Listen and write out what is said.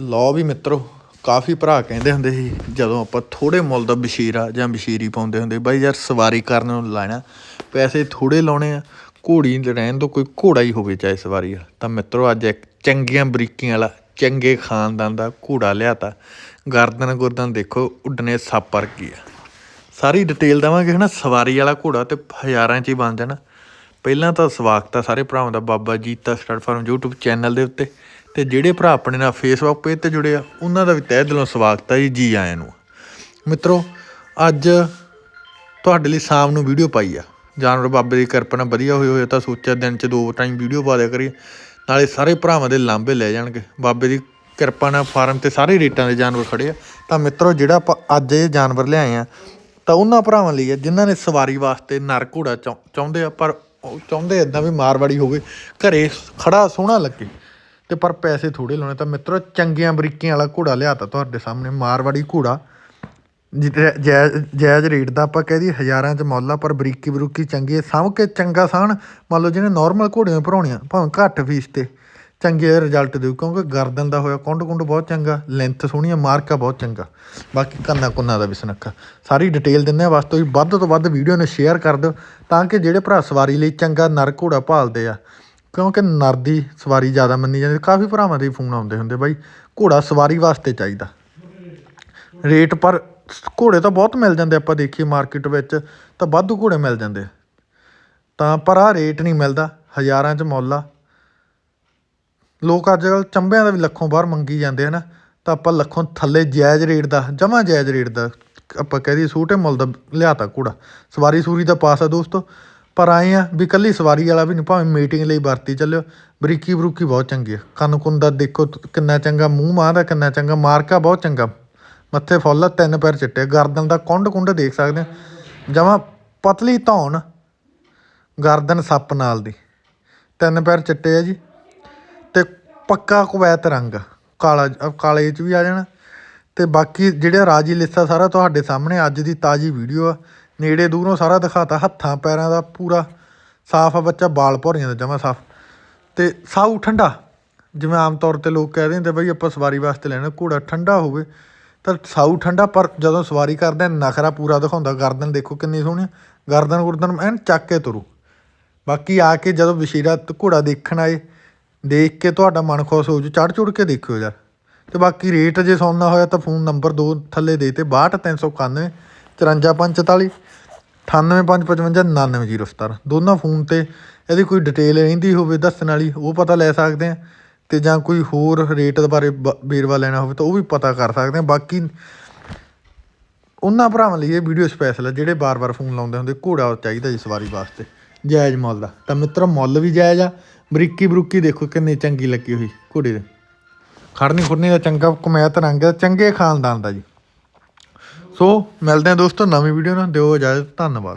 ਲਓ ਵੀ ਮਿੱਤਰੋ, ਕਾਫੀ ਭਰਾ ਕਹਿੰਦੇ ਹੁੰਦੇ ਸੀ, ਜਦੋਂ ਆਪਾਂ ਥੋੜੇ ਮੁੱਲ ਦਾ ਬਸ਼ੀਰਾ ਜਾਂ ਬਸ਼ੀਰੀ ਪਾਉਂਦੇ ਹੁੰਦੇ, ਬਾਈ ਯਾਰ ਸਵਾਰੀ ਕਰਨ ਨੂੰ ਲੈਣਾ, ਪੈਸੇ ਥੋੜੇ ਲਾਉਣੇ ਆ, ਘੋੜੀ ਰਹਿਣ ਤੋਂ ਕੋਈ ਘੋੜਾ ਹੀ ਹੋਵੇ ਚਾਹੇ ਸਵਾਰੀ ਆ ਤਾਂ ਮਿੱਤਰੋ, ਅੱਜ ਇੱਕ ਚੰਗੀਆਂ ਬਰੀਕੀਆਂ ਵਾਲਾ, ਚੰਗੇ ਖਾਨਦਾਨ ਦਾ ਘੋੜਾ ਲਿਆਤਾ। ਗਰਦਨ ਗੁਰਦਨ ਦੇਖੋ ਉੱਡਣੇ ਸੱਪ ਕੀ ਆ। ਸਾਰੀ ਡਿਟੇਲ ਦਵਾਂਗੇ ਹਨਾ, ਸਵਾਰੀ ਵਾਲਾ ਘੋੜਾ ਤੇ ਹਜ਼ਾਰਾਂ ਚ ਹੀ ਬਣ ਜਾਣਾ। ਪਹਿਲਾਂ ਤਾਂ ਸਵਾਗਤ ਆ ਸਾਰੇ ਭਰਾਵਾਂ ਦਾ, Baba Jeeta start farm YouTube channel ਦੇ ਉੱਤੇ। ਤੇ ਜਿਹੜੇ ਭਰਾ ਆਪਣੇ ਨਾਲ ਫੇਸਬੁੱਕ ਪੇਜ ਤੇ ਜੁੜੇ ਆ, ਉਹਨਾਂ ਦਾ ਵੀ ਤਹਿ ਦਿਲੋਂ ਸਵਾਗਤ ਆ ਜੀ ਜੀ ਆਇਆਂ ਨੂੰ। ਮਿੱਤਰੋ, ਅੱਜ ਤੁਹਾਡੇ ਲਈ ਸ਼ਾਮ ਨੂੰ ਵੀਡੀਓ ਪਾਈ ਆ। ਜਾਨਵਰ ਬਾਬੇ ਦੀ ਕਿਰਪਾ ਨਾਲ ਵਧੀਆ ਹੋਏ ਹੋਏ ਤਾਂ ਸੋਚਿਆ ਦਿਨ 'ਚ ਦੋ ਟਾਈਮ ਵੀਡੀਓ ਪਾ ਦਿਆ ਕਰੀਏ। ਨਾਲੇ ਸਾਰੇ ਭਰਾਵਾਂ ਦੇ ਲਾਂਭੇ ਲੈ ਜਾਣਗੇ। ਬਾਬੇ ਦੀ ਕਿਰਪਾ ਨਾਲ ਫਾਰਮ ਤੇ ਸਾਰੇ ਰੇਟਾਂ ਦੇ ਜਾਨਵਰ ਖੜੇ ਆ। ਤਾਂ ਮਿੱਤਰੋ, ਜਿਹੜਾ ਆਪਾਂ ਅੱਜ ਇਹ ਜਾਨਵਰ ਲਿਆਏ ਆ, ਤਾਂ ਉਹਨਾਂ ਭਰਾਵਾਂ ਲਈ ਆ, ਜਿਨ੍ਹਾਂ ਨੇ ਸਵਾਰੀ ਵਾਸਤੇ ਨਰ ਘੋੜਾ ਚਾਹੁੰਦੇ ਆ, ਪਰ ਉਹ ਚਾਹੁੰਦੇ ਇਦਾਂ ਵੀ ਮਾਰਵਾੜੀ ਹੋਵੇ, ਘਰੇ ਖੜਾ ਸੋਹਣਾ ਲੱਗੇ। ਤੇ ਪਰ ਪੈਸੇ ਥੋੜੇ ਲਾਉਣੇ, ਤਾਂ ਮਿੱਤਰੋ ਚੰਗੀਆਂ ਬਰੀਕੀਆਂ ਵਾਲਾ ਘੋੜਾ ਲਿਆਤਾ ਤੁਹਾਡੇ ਸਾਹਮਣੇ, ਮਾਰਵਾੜੀ ਘੋੜਾ। ਜਿੱਤੇ ਜਾਇਜ਼ ਜਾਇਜ਼ ਰੇਟ ਦਾ ਆਪਾਂ ਕਹਿ ਦਈਏ ਹਜ਼ਾਰਾਂ ਚ ਮੁੱਲ ਆ, ਪਰ ਬਰੀਕੀ ਬਰੂਕੀ ਚੰਗੀ ਹੈ ਸਾਂਭ ਕੇ ਚੰਗਾ ਸਾਨ ਮੰਨ ਲਓ ਜਿਹਨੇ ਨਾਰਮਲ ਘੋੜੀਆਂ ਭਰਾਉਣੀਆਂ ਭਾਵੇਂ ਘੱਟ ਫੀਸ ਤੇ ਚੰਗੇ ਰਿਜ਼ਲਟ ਦਿਓ ਕਿਉਂਕਿ ਗਰਦਨ ਦਾ ਹੋਇਆ ਕੁੰਡ ਕੁੰਡ ਬਹੁਤ ਚੰਗਾ ਲੈਂਥ ਸੋਹਣੀ ਆ, ਮਾਰਕਾ ਬਹੁਤ ਚੰਗਾ। ਬਾਕੀ ਕੰਨਾ ਕੁੰਨਾ ਦਾ ਵੀ ਸੁਨੱਖਾ। ਸਾਰੀ ਡਿਟੇਲ ਦਿੰਦੇ ਆ ਬਸ ਤੁਸੀਂ ਵੱਧ ਤੋਂ ਵੱਧ ਵੀਡੀਓ ਨੂੰ ਸ਼ੇਅਰ ਕਰ ਦਿਓ, ਤਾਂ ਕਿ ਜਿਹੜੇ ਭਰਾ ਸਵਾਰੀ ਲਈ ਚੰਗਾ ਨਰ ਘੋੜਾ ਭਾਲਦੇ ਆ ਕਿਉਂਕਿ ਨਰ ਦੀ ਸਵਾਰੀ ਜ਼ਿਆਦਾ ਮੰਨੀ ਜਾਂਦੀ ਕਾਫੀ ਭਰਾਵਾਂ ਦੇ ਫੋਨ ਆਉਂਦੇ ਹੁੰਦੇ ਬਾਈ। ਘੋੜਾ ਸਵਾਰੀ ਵਾਸਤੇ ਚਾਹੀਦਾ। ਰੇਟ ਪਰ ਘੋੜੇ ਤਾਂ ਬਹੁਤ ਮਿਲ ਜਾਂਦੇ ਆਪਾਂ ਦੇਖੀਏ ਮਾਰਕੀਟ ਵਿੱਚ, ਤਾਂ ਵਾਧੂ ਘੋੜੇ ਮਿਲ ਜਾਂਦੇ। ਤਾਂ ਪਰ ਆ ਰੇਟ ਨਹੀਂ ਮਿਲਦਾ, ਹਜ਼ਾਰਾਂ ਚ ਮੁੱਲ ਆ। ਲੋਕ ਅੱਜ ਕੱਲ੍ਹ ਚੰਬਿਆਂ ਦਾ ਵੀ ਲੱਖੋਂ ਬਾਹਰ ਮੰਗੀ ਜਾਂਦੇ ਹਨ। ਤਾਂ ਆਪਾਂ ਲੱਖੋਂ ਥੱਲੇ ਜਾਇਜ਼ ਰੇਟ ਦਾ, ਜਮਾ ਜਾਇਜ਼ ਰੇਟ ਦਾ ਆਪਾਂ ਕਹਿ ਦਈਏ ਛੋਟੇ ਮੁੱਲ ਦਾ ਲਿਆਤਾ ਘੋੜਾ। ਸਵਾਰੀ ਸੂਰੀ ਦਾ ਪਾਸ ਆ ਦੋਸਤੋ। ਪਰ ਆਏ ਆ ਵੀ ਕੱਲੀ ਸਵਾਰੀ ਵਾਲਾ ਵੀ ਨਹੀਂ ਭਾਵੇਂ ਮੀਟਿੰਗ ਲਈ ਵਰਤੀ ਚੱਲਿਓ। ਬਰੀਕੀ ਬਰੂਕੀ ਬਹੁਤ ਚੰਗੀ ਆ। ਕੰਨ ਕੁੰਨ ਦਾ ਦੇਖੋ ਕਿੰਨਾ ਚੰਗਾ, ਮੂੰਹ ਮਾਂ ਦਾ ਕਿੰਨਾ ਚੰਗਾ, ਮਾਰਕਾ ਬਹੁਤ ਚੰਗਾ। ਮੱਥੇ ਫੁੱਲ ਤਿੰਨ ਪੈਰ ਚਿੱਟੇ ਗਰਦਨ ਦਾ ਕੁੰਡ ਕੁੰਡ ਦੇਖ ਸਕਦੇ ਆ। ਜਮਾ ਪਤਲੀ ਧੌਣ, ਗਰਦਨ ਸੱਪ ਨਾਲ ਦੀ। ਤਿੰਨ ਪੈਰ ਚਿੱਟੇ ਆ ਜੀ। ਤੇ ਪੱਕਾ ਕੁਵੈਤ ਰੰਗ ਕਾਲਾ, ਕਾਲੇ ਚ ਵੀ ਆ ਜਾਣਾ। ਤੇ ਬਾਕੀ ਜਿਹੜਾ ਰਾਜੀ ਲਿੱਸਾ ਸਾਰਾ ਤੁਹਾਡੇ ਸਾਹਮਣੇ, ਅੱਜ ਦੀ ਤਾਜੀ ਵੀਡੀਓ ਆ। ਨੇੜੇ ਦੂਰੋਂ ਸਾਰਾ ਦਿਖਾਤਾ, ਹੱਥਾਂ, ਪੈਰਾਂ ਦਾ ਪੂਰਾ ਸਾਫ਼ ਆ ਬੱਚਾ, ਬਾਲ ਭੌਰੀਆਂ ਦਾ ਜਮਾ ਸਾਫ਼। ਤੇ ਸਾਊ ਠੰਡਾ, ਜਿਵੇਂ ਆਮ ਤੌਰ ਤੇ ਲੋਕ ਕਹਿ ਦਿੰਦੇ ਬਈ ਆਪਾਂ ਸਵਾਰੀ ਵਾਸਤੇ ਲੈਣਾ, ਘੋੜਾ ਠੰਡਾ ਹੋਵੇ, ਤਾਂ ਸਾਊ ਠੰਡਾ, ਪਰ ਜਦੋਂ ਸਵਾਰੀ ਕਰਦੇ ਨਖਰਾ ਪੂਰਾ ਦਿਖਾਉਂਦਾ, ਗਰਦਨ ਦੇਖੋ ਕਿੰਨੀ ਸੋਹਣੀ ਗਰਦਨ ਗੁਰਦਨ ਐਨ ਚੱਕ ਕੇ ਤੁਰੂ। ਬਾਕੀ ਆ ਕੇ ਜਦੋਂ ਬਸ਼ੀਰਾ ਘੋੜਾ ਦੇਖਣ ਆਏ, ਦੇਖ ਕੇ ਤੁਹਾਡਾ ਮਨ ਖੁਸ਼ ਹੋ ਜੂ ਚੜ ਚੁੜ ਕੇ ਦੇਖਿਓ ਯਾਰ। ਤੇ ਬਾਕੀ ਰੇਟ ਜੇ ਸੁਣਨਾ ਹੋਇਆ ਤਾਂ ਫੋਨ ਨੰਬਰ ਦੋ ਥੱਲੇ ਦੇ ਤੇ 62391 54544 9855599017 ਦੋਨਾਂ ਫੋਨ ਤੇ ਇਹਦੀ ਕੋਈ ਡਿਟੇਲ ਰਹਿੰਦੀ ਹੋਵੇ ਦੱਸਣ ਵਾਲੀ ਉਹ ਪਤਾ ਲੈ ਸਕਦੇ ਆ ਤੇ ਜਾਂ ਕੋਈ ਹੋਰ ਰੇਟ ਬਾਰੇ ਬ- ਵੇਰਵਾ ਲੈਣਾ ਹੋਵੇ ਤਾਂ ਉਹ ਵੀ ਪਤਾ ਕਰ ਸਕਦੇ ਆ ਬਾਕੀ ਉਹਨਾਂ ਭਰਾਵਾਂ ਲਈ ਇਹ ਵੀਡੀਓ ਸਪੈਸ਼ਲ ਹੈ ਜਿਹੜੇ ਬਾਰ-ਬਾਰ ਫੋਨ ਲਾਉਂਦੇ ਹੁੰਦੇ ਘੋੜਾ ਚਾਹੀਦਾ ਜੀ ਸਵਾਰੀ ਵਾਸਤੇ ਜਾਇਜ਼ ਮੁੱਲ ਦਾ ਤਾਂ ਮਿੱਤਰ ਮੁੱਲ ਵੀ ਜਾਇਜ਼ ਆ ਬਰੀਕੀ ਬਰੂਕੀ ਦੇਖੋ ਕਿੰਨੀ ਚੰਗੀ ਲੱਗੀ ਹੋਈ ਘੋੜੇ ਦੇ ਖੜਨੀ ਖੁਰਨੀ ਦਾ ਚੰਗਾ ਕਮੈਤ ਰੰਗ ਦਾ ਚੰਗੇ ਖਾਨਦਾਨ ਦਾ ਜੀ ਸੋ ਮਿਲਦੇ ਹਾਂ ਦੋਸਤੋ ਨਵੀਂ ਵੀਡੀਓ ਨਾਲ। ਦਿਓ ਇਜਾਜ਼ਤ ਧੰਨਵਾਦ।